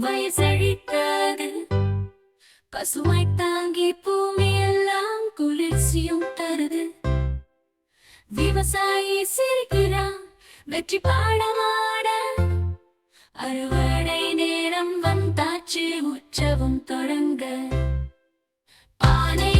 வயசழித்தது. பசுமை தாங்கி பூமி எல்லாம் குளிர்ச்சியும் தருது. விவசாயி சிரிக்கிறான் வெற்றி பாடமாட. அறுவடை நேரம் வந்தாச்சு உற்சவம் தொடங்க. பானை